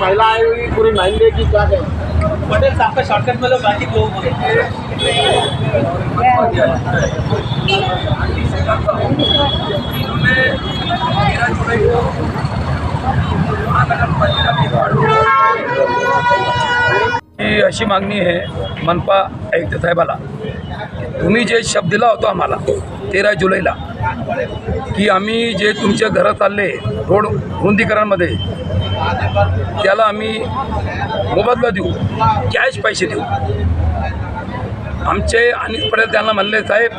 की पूरी माइंडे की क्या कहें पटेल साहब का शॉर्टकट में लोग बाकी लोग बोले ही अशी मागणी आहे मनपा आयुक्त साहेबाला. तुम्ही जे शब्द दिला होता आम्हाला तेरा जुलैला की आम्ही जे तुमच्या घरं चालले रोड रुंदीकरणमध्ये त्याला आम्ही मोबदला देऊ कॅश पैसे देऊ. आमचे अनिल पटेल त्यांना म्हणले साहेब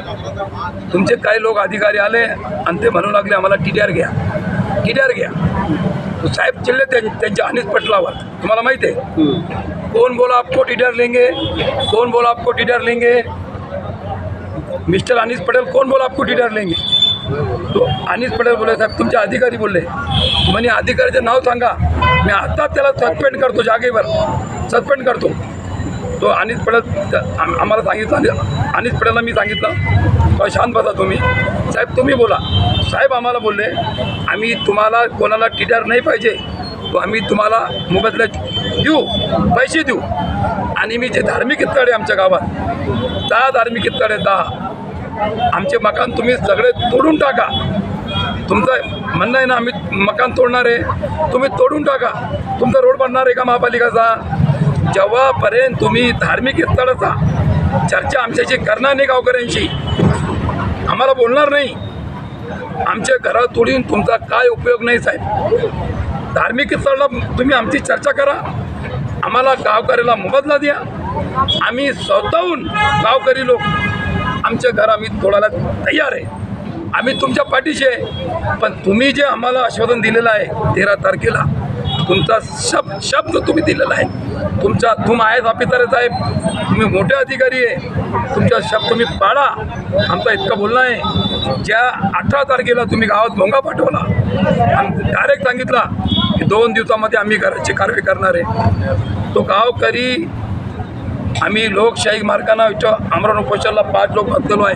तुमचे काही लोक अधिकारी आले आणि ते म्हणू लागले आम्हाला टी डी आर घ्या. टी डी आर घ्या. तो साहेब चिल्ले त्यां- त्यांच्या अनिल पटलावर. तुम्हाला माहिती आहे? कौन बोला आपको टीडर लेंगे? कौन बोला आपको टीडर लेंगे? मिस्टर अनिस पटेल कोण बोला आपको टीडर लेंगे. तो अनिस पटेल बोले साहेब तुमचे अधिकारी बोलले. म्हणे अधिकारीचं नाव सांगा. मी आत्ताच त्याला सस्पेंड करतो जागेवर. सस्पेंड करतो. तो अनिस पटेल आम्हाला सांगितलं अनिस पटेलला मी सांगितलं शांत बसा तुम्ही. साहेब तुम्ही बोला. साहेब आम्हाला बोलले आम्ही तुम्हाला कोणाला टीटर नाही पाहिजे. तो आम्ही तुम्हाला मोबदला देऊ पैसे देऊ. आणि मी जे धार्मिक स्थळ आहे आमच्या गावात दहा धार्मिक स्थळ आहे दहा. आमचे मकान तुम्ही सगळे तोडून टाका. तुमचं म्हणणं आहे ना आम्ही मकान तोडणार आहे. तुम्ही तोडून टाका. तुमचा रोड बनणार आहे का महापालिकाचा? जेव्हापर्यंत तुम्ही धार्मिक स्थळाचा चर्चा आमच्याशी करणार नाही गावकऱ्यांशी आम्हाला बोलणार नाही. आमच्या घरात तोडून तुमचा काय उपयोग नाही साहेब. धार्मिक स्थळाला तुम्ही आमची चर्चा करा. आम्हाला गावकऱ्याला मोबदला द्या. आम्ही स्वतःहून गावकरी लोक आमचे घर आम्ही तोडायला तयार आहे. आम्ही तुमच्या पाठीशी आहे. पण तुम्ही जे आम्हाला आश्वासन दिलेलं आहे तेरा तारखेला तुमचा शब्द शब्द तुम्ही दिलेला आहे. तुमचा तुम आहे ऑफिसर साहेब तुम्ही मोठे अधिकारी आहे. तुमचा शब्द तुम्ही पाळा. आमचा इतकं बोलणं आहे. ज्या अठरा तारखेला तुम्ही गावात भोंगा पाठवला आणि डायरेक्ट सांगितला की दोन दिवसामध्ये आम्ही घराची कारवाई करणार आहे. तो गावकरी आम्ही लोकशाही मार्गानं इथं आमरण उपोषणाला पाच लोक बसलेलो आहे.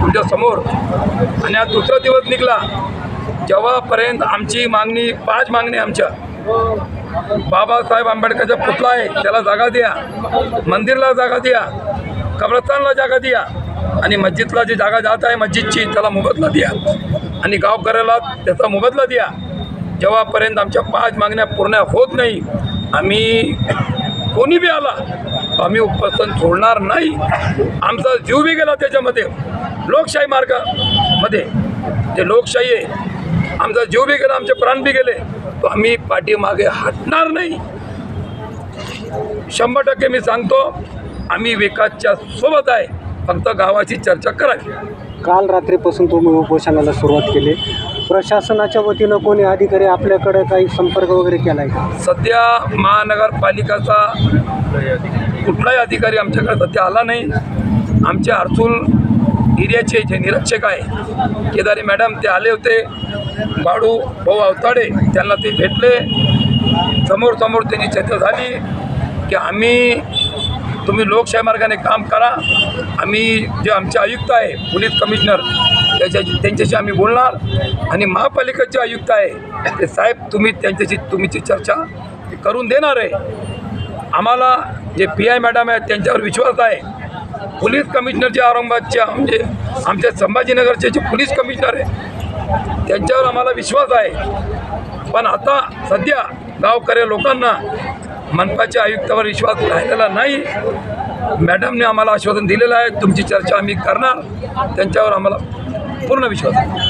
तुमच्यासमोर आणि आज दुसरा दिवस निघाला जेव्हापर्यंत आमची मागणी पाच मागणी आमच्या. बाबासाहेब आंबेडकरचा पुतला आहे त्याला जागा द्या. मंदिरला जागा द्या. कब्रस्तानला जागा द्या. आणि मस्जिदला जी जागा जात आहे मस्जिदची त्याला मोबदला द्या. आणि गावकऱ्याला त्याचा मोबदला द्या. जेव्हापर्यंत आमच्या पाच मागण्या पूर्ण होत नाही आम्ही कोणी बी आला आम्ही उपस्थान सोडणार नाही. आमचा जीव बी गेला त्याच्यामध्ये. लोकशाही मार्गामध्ये. जे लोकशाही आहे आमचा जीव बी गेला आमचे प्राण बी गेले तो आम्ही पाठीमागे हटणार नाही. शंभर टक्के मी सांगतो आम्ही विकासच्या सोबत आहे. फक्त गावाची चर्चा करावी. काल रात्रीपासून तुम्ही उपोषणाला सुरुवात केली. प्रशासनाच्या वतीनं कोणी अधिकारी आपल्याकडे काही संपर्क वगैरे केला आहे का? सध्या महानगरपालिकाचा कुठलाही अधिकारी आमच्याकडे सध्या आला नाही. आमचे हर्सूल एरियाचे जे निरीक्षक आहे केदारी मॅडम ते आले होते. बाळू भाऊ अवताडे त्यांना ते भेटले. समोर समोर त्यांची चर्चा झाली की आम्ही तुम्ही लोकशाही मार्गाने काम करा. आम्ही जे आमचे आयुक्त आहे पोलीस कमिशनर त्याच्या त्यांच्याशी आम्ही बोलणार. आणि महापालिकेचे आयुक्त आहे ते साहेब तुम्ही त्यांच्याशी तुमची चर्चा करून देणार आहे. आम्हाला जे पी आय मॅडम आहेत त्यांच्यावर विश्वास आहे. पोलीस कमिशनर जे औरंगाबादच्या म्हणजे आमच्या संभाजीनगरचे जे पोलीस कमिशनर आहे त्यांच्यावर आम्हाला विश्वास आहे. पण आता सध्या गावकऱ्या लोकांना मनपाच्या आयुक्तावर विश्वास राहिलेला नाही. मॅडमने आम्हाला आश्वासन दिलेलं आहे तुमची चर्चा आम्ही करणार. त्यांच्यावर आम्हाला पूर्ण विश्वास आहे.